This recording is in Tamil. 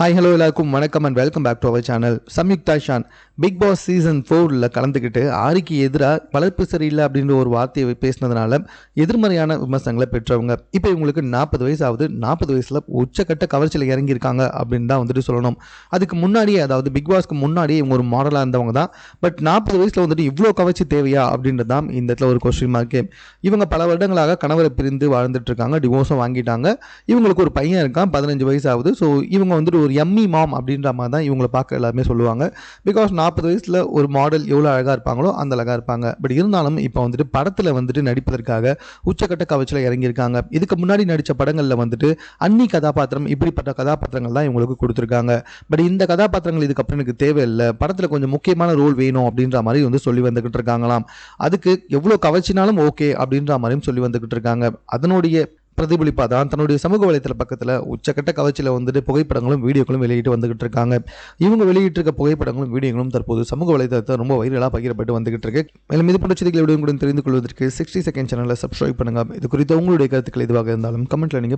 ஹாய் ஹலோ எல்லாருக்கும் வணக்கம் and welcome back to our channel Samyuktha Shaan Bigg Boss season ஃபோரில் கலந்துக்கிட்டு ஆரிக்கு எதிராக வளர்ப்பு சரியில்லை அப்படின்ற ஒரு வார்த்தையை பேசினதுனால எதிர்மறையான விமர்சனங்களை பெற்றவங்க. இப்போ இவங்களுக்கு நாற்பது வயசு ஆகுது நாற்பது வயசில் உச்சக்கட்ட கவர்ச்சியில் இறங்கியிருக்காங்க அப்படின்னு தான் வந்துட்டு சொல்லணும். அதுக்கு முன்னாடியே அதாவது பிக் பாஸ்க்கு முன்னாடியே இவங்க ஒரு மாடலாக இருந்தவங்க தான். பட் நாற்பது வயசில் வந்துட்டு இவ்வளோ கவர்ச்சி தேவையா அப்படின்றது தான் இந்த இடத்துல ஒரு கொஸ்டின் மார்க்கு இவங்க பல வருடங்களாக கணவரை பிரிந்து வாழ்ந்துட்டு இருக்காங்க டிவோர்ஸும் வாங்கிட்டாங்க. இவங்களுக்கு ஒரு பையன் இருக்கான் பதினஞ்சு வயசு ஆகுது. ஸோ இவங்க வந்துட்டு ஒரு எம்மி மாம் அப்படின்ற மாதிரி தான் இவங்களை பார்க்க எல்லாருமே சொல்லுவாங்க. பிகாஸ் நாற்பது வயசில் ஒரு மாடல் எவ்வளோ அழகாக இருப்பாங்களோ அந்த அழகாக இருப்பாங்க. பட் இருந்தாலும் இப்போ வந்துட்டு படத்தில் வந்துட்டு நடிப்பதற்காக உச்சக்கட்ட கவச்சில் இறங்கியிருக்காங்க. இதுக்கு முன்னாடி நடித்த படங்களில் வந்துட்டு அன்னி கதாபாத்திரம் இப்படிப்பட்ட கதாபாத்திரங்கள் தான் இவங்களுக்கு கொடுத்துருக்காங்க. பட் இந்த கதாபாத்திரங்கள் இதுக்கப்புறம் எனக்கு தேவையில்லை. படத்தில் கொஞ்சம் முக்கியமான ரோல் வேணும் அப்படின்ற மாதிரி வந்து சொல்லி வந்துக்கிட்டு இருக்காங்களாம். அதுக்கு எவ்வளோ கவர்ச்சினாலும் ஓகே அப்படின்ற மாதிரியும் சொல்லி வந்துக்கிட்டு இருக்காங்க. அதனுடைய பிரதிபலிப்பாக தான் தன்னுடைய சமூக வலைத்தள பக்கத்தில் உச்சக்கட்ட கவர்ச்சியில் வந்துட்டு புகைப்படங்களும் வீடியோக்களும் வெளியிட்டு வந்துகிட்டு இருக்காங்க. இவங்க வெளியிட்டிருக்க புகைப்படங்களும் வீடியோகளும் தற்போது சமூக வலைத்தளத்தை ரொம்ப வைரலாக பகிரப்பட்டு வந்துகிட்டு இருக்கு. மேலும் இது போன்ற செய்திகளை விட தெரிந்து கொள்வதற்கு சிக்ஸ்டி செகண்ட் சேனலில் சப்ஸ்கிரைப் பண்ணுங்க. இது குறித்த உங்களுடைய கருத்துக்கள் எதுவாக இருந்தாலும் கமெண்ட்ல நீங்கள்